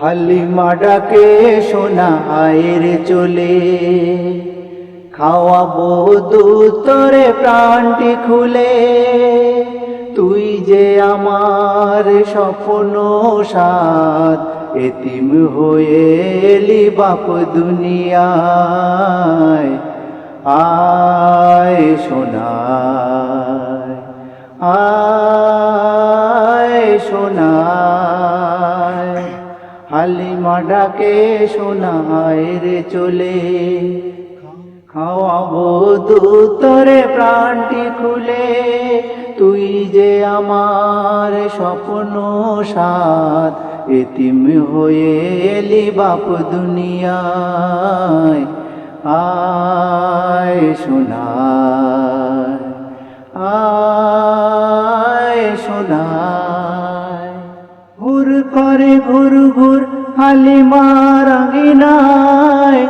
হালিমা ডাকে, সোনা আয়ের চলে। খাওয়াবো দুতরে প্রাণটি খুলে। তুই যে আমার স্বপ্ন সাদ এতিম হয়ে এলি বাপ দুনিয়ায়। আয় সোনায় আয় সোনায় হালিমা ডাকে সোনায় রে চলে। খাওয়াবো দুতরে প্রাণটি খুলে। তুই যে আমার স্বপ্ন সাত এতিম হয়ে এলি বাপ দুনিয়ায়। আয় সোনায় আয় সোনায় ঘুর করে ঘুর ঘুর হালিমার আঙিনায়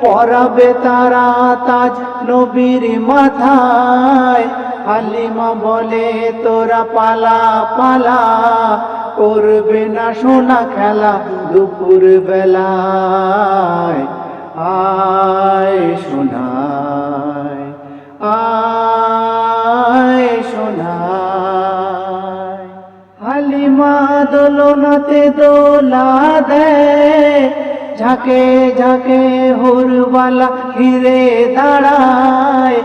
পরাবে তারা তাজ নবীর মাথায়। হালিমা বলে, তোরা পালা পালা, করবে না সোনা খেলা দুপুর বেলায়। আয় সোনায় আয় সোনায় হালিমা দোলনাতে দোলা দেয়। ঝাঁকে ঝাঁকে হুরবালা ঘিরে দাঁড়ায়।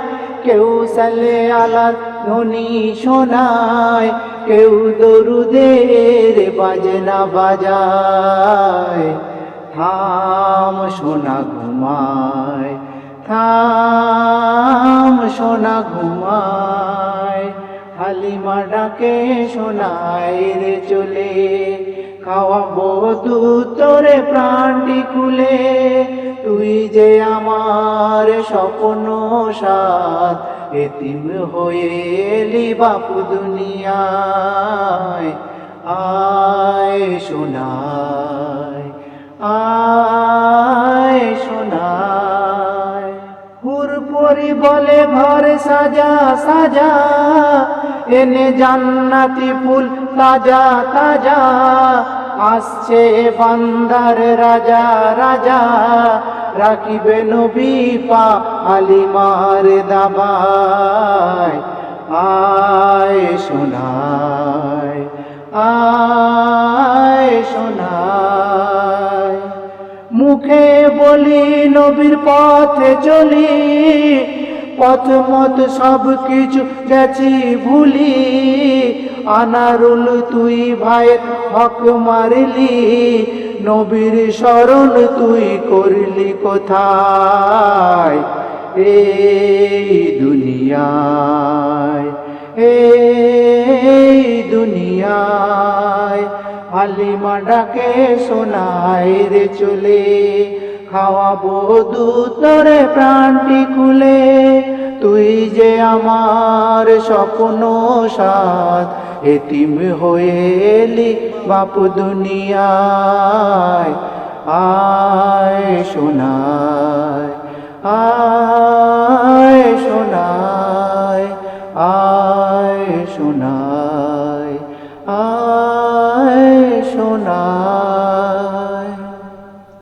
কেউ সালে আলার ধ্বনি শোনায়, কেউ দরুদের বাজনা বাজায়। থাম সোনা ঘুমায়, থাম সোনা ঘুমায়। হালিমা ডাকে শোনায় রে চলে। খাওয়াবো তু তোরে প্রাণটি কুলে তুই যে আমার স্বপ্ন সাত এতিম হয়ে এলি বাপু দুনিয়ায়। আয় শোনায় আয় শোনায়। হুরপুরি বলে ঘর সাজা সাজা। এনে জান্নাতি ফুল তাজা তাজা। আসছে বান্দার রাজা রাজা। রাখিবে নবী পা আলিমার দাবায়। আয় শোনায় আয় শোনায় মুখে বলি নবীর পথে চলি পথ মত সব কিছু গেছি ভুলি। আনারুল তুই ভাইয়ের হক মারলি। নবীর স্মরণ তুই করলি কোথায়? এই দুনিয়ায় এই দুনিয়ায়। হালিমা ডাকে শোনায় রে চলে। খাওয়াবো দু তরে প্রাণটি খুলে। তুই যে আমার স্বপ্ন সাত এতিম হয়ে এলি বাপু দুনিয়ায়। আয় শোনায় আয় শোনায় আয় শোনায় আয়